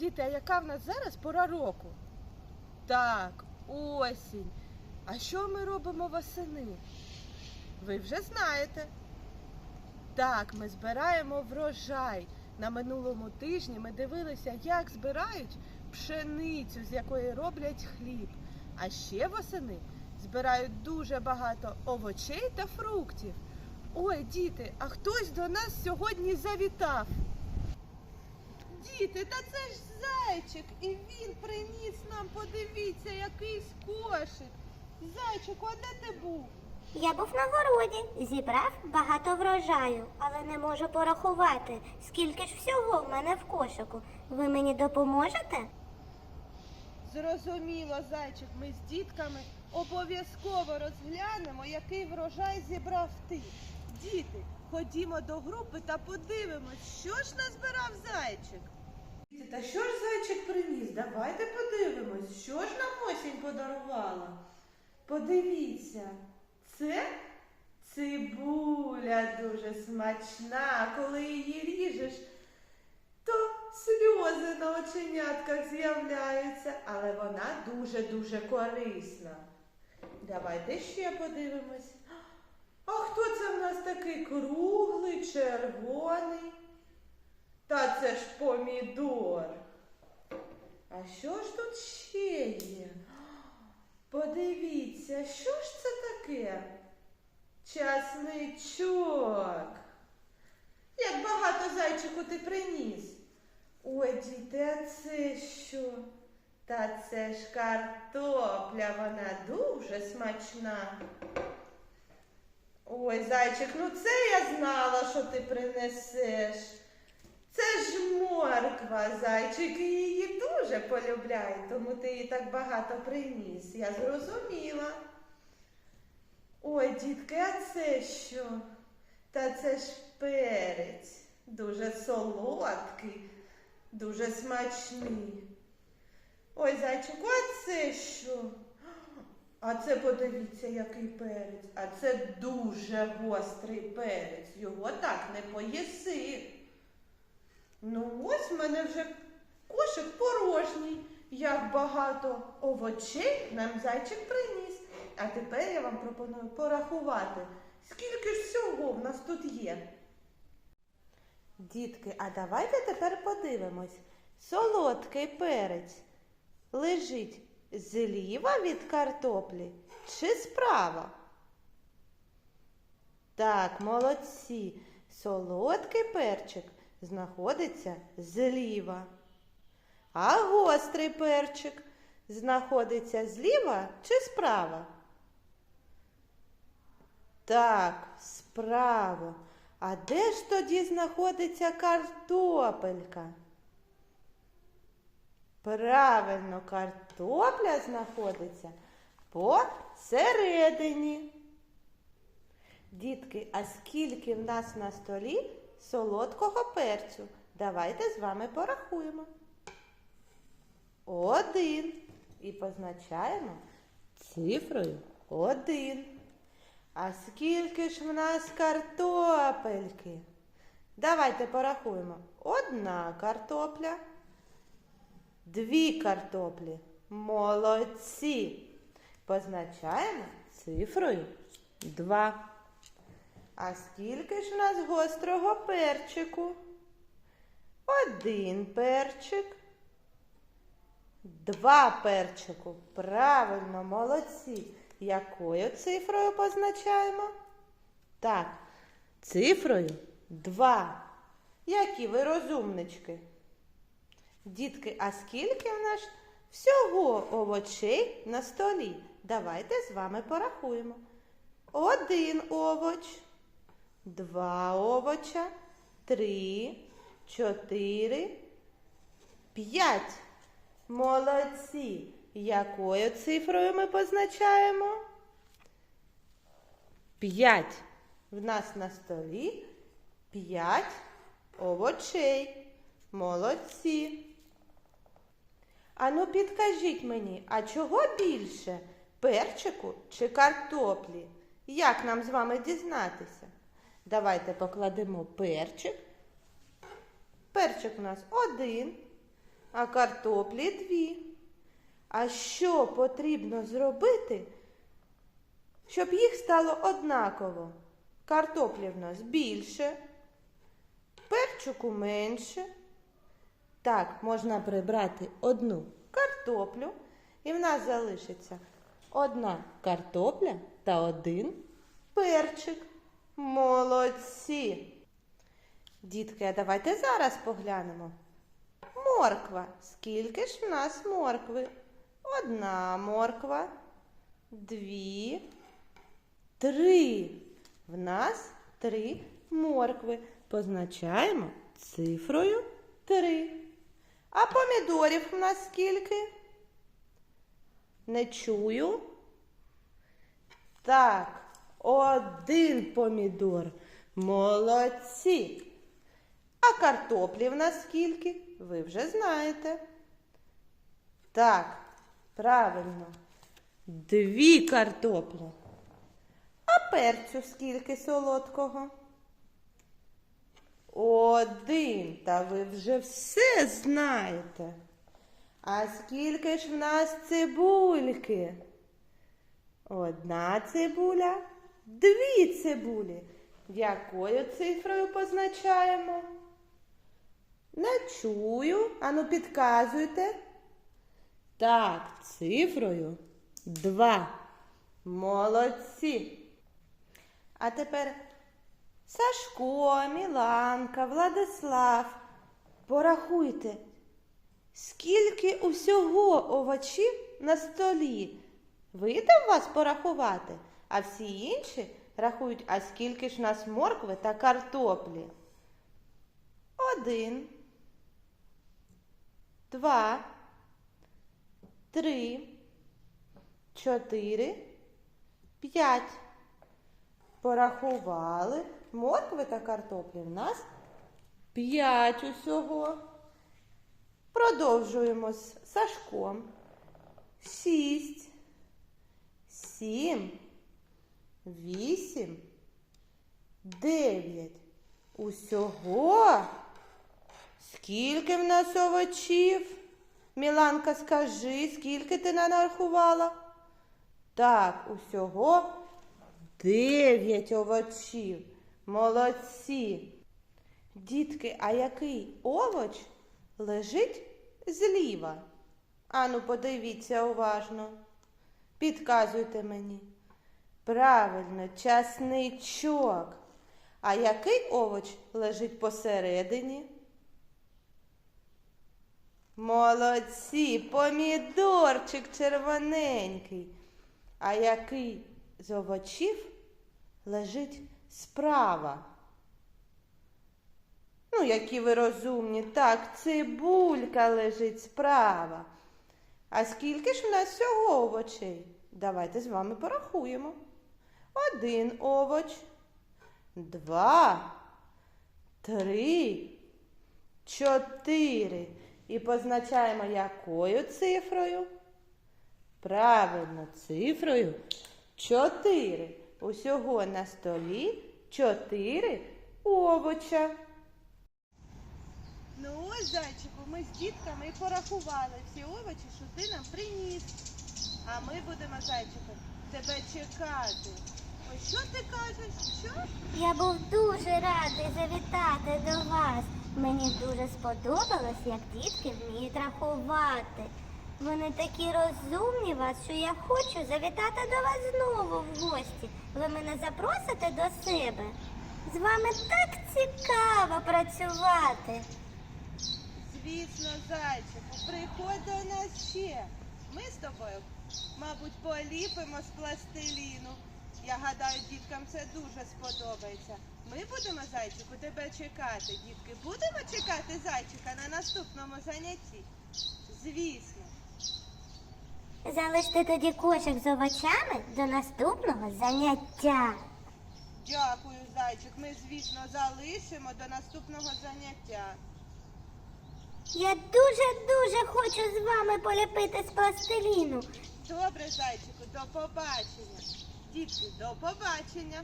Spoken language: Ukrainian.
Діти, а яка в нас зараз пора року? Так, осінь. А що ми робимо восени? Ви вже знаєте. Так, ми збираємо врожай. На минулому тижні ми дивилися, як збирають пшеницю, з якої роблять хліб. А ще восени збирають дуже багато овочей та фруктів. Ой, діти, а хтось до нас сьогодні завітав. Діти, та це ж зайчик, і він приніс нам, подивіться, якийсь кошик. Зайчику, а де ти був? Я був на городі, зібрав багато врожаю, але не можу порахувати, скільки ж всього в мене в кошику. Ви мені допоможете? Зрозуміло, зайчик, ми з дітками обов'язково розглянемо, який врожай зібрав ти. Діти, ходімо до групи та подивимось, що ж назбирав зайчик. Діти, та що ж зайчик приніс? Давайте подивимось, що ж нам осінь подарувала. Подивіться, це цибуля дуже смачна. Коли її ріжеш, то сльози на оченятках з'являються, але вона дуже-дуже корисна. Давайте ще подивимось. А хто це в нас такий круглий, червоний? Та це ж помідор. А що ж тут ще є? Подивіться, що ж це таке? Часничок. Як багато зайчику ти приніс. Ой, діти, а це що? Та це ж картопля, вона дуже смачна. Ой, зайчик, ну це я знала, що ти принесеш. Це ж морква, зайчик, і її дуже полюбляє, тому ти її так багато приніс. Я зрозуміла. Ой, дітки, а це що? Та це ж перець, дуже солодкий, дуже смачний. Ой, зайчику, а це що? А це подивіться, який перець. А це дуже гострий перець. Його так не поїси. Ну, ось в мене вже кошик порожній. Як багато овочей нам зайчик приніс. А тепер я вам пропоную порахувати, скільки ж всього в нас тут є. Дітки, а давайте тепер подивимось. Солодкий перець лежить зліва від картоплі чи справа? Так, молодці. Солодкий перчик знаходиться зліва. А гострий перчик знаходиться зліва чи справа? Так, справа. А де ж тоді знаходиться картопелька? Правильно, картопля знаходиться посередині. Дітки, а скільки в нас на столі солодкого перцю? Давайте з вами порахуємо. Один. І позначаємо цифрою один. А скільки ж в нас картопельки? Давайте порахуємо. Одна картопля. Дві картоплі. Молодці. Позначаємо цифрою 2. А скільки ж у нас гострого перчику? Один перчик. Два перчику. Правильно, молодці. Якою цифрою позначаємо? Так, цифрою 2. Які ви розумнички? Дітки, а скільки в нас всього овочей на столі? Давайте з вами порахуємо. Один овоч, два овоча, три, чотири, п'ять. Молодці. Якою цифрою ми позначаємо? П'ять. В нас на столі п'ять овочей. Молодці. Ану, підкажіть мені, а чого більше? Перчику чи картоплі? Як нам з вами дізнатися? Давайте покладемо перчик. Перчик у нас один. а картоплі дві. А що потрібно зробити, щоб їх стало однаково? Картоплі в нас більше, перчику менше. Так, можна прибрати одну картоплю, і в нас залишиться одна картопля та один перчик. Молодці! Дітки, а давайте зараз поглянемо. Морква. Скільки ж в нас моркви? Одна морква, дві, три. В нас три моркви. Позначаємо цифрою три. А помідорів в нас скільки? Не чую. Так, один помідор. Молодці. А картоплі в нас скільки? Ви вже знаєте. Так, правильно. Дві картоплі. А перцю скільки солодкого? Один. Та ви вже все знаєте. А скільки ж в нас цибульки? Одна цибуля, дві цибулі. Якою цифрою позначаємо? Не чую. Ану, підказуйте. Так, цифрою два. Молодці. А тепер Сашко, Міланка, Владислав. Порахуйте, скільки усього овочів на столі. Вийде у вас порахувати, а всі інші рахують, а скільки ж нас моркви та картоплі. Один, два, три, чотири, п'ять. Порахували. Моркви та картоплі в нас п'ять усього. Продовжуємо з Сашком. Шість, сім, вісім, дев'ять. Усього. Скільки в нас овочів? Міланка, скажи, скільки ти нарахувала? Так, усього дев'ять овочів. Молодці. Дітки, а який овоч лежить зліва? Ану, подивіться уважно. Підказуйте мені. Правильно, часничок. А який овоч лежить посередині? Молодці, помідорчик червоненький. А який з овочів лежить справа? Ну, які ви розумні. Так, цибулька лежить справа. А скільки ж в нас всього овочей? Давайте з вами порахуємо. Один овоч, два, три, чотири. І позначаємо якою цифрою? Правильно, цифрою чотири. Усього на столі чотири овоча. Ну ось, зайчику, ми з дітками порахували всі овочі, що ти нам приніс. А ми будемо, зайчику, тебе чекати. Ось що ти кажеш? Що? Я був дуже радий завітати до вас. Мені дуже сподобалось, як дітки вміють рахувати. Вони такі розумні вас, що я хочу завітати до вас знову в гості. Ви мене запросите до себе. З вами так цікаво працювати. Звісно, зайчику, приходь до нас ще. Ми з тобою, мабуть, поліпимо з пластиліну. Я гадаю, діткам це дуже сподобається. Ми будемо, зайчику, тебе чекати, дітки. Будемо чекати зайчика на наступному занятті? Звісно. Залиште тоді кошик з овочами до наступного заняття. Дякую, зайчик. Ми, звісно, залишимо до наступного заняття. Я дуже-дуже хочу з вами поліпити з пластиліну. Добре, зайчику, до побачення. Дітки, до побачення.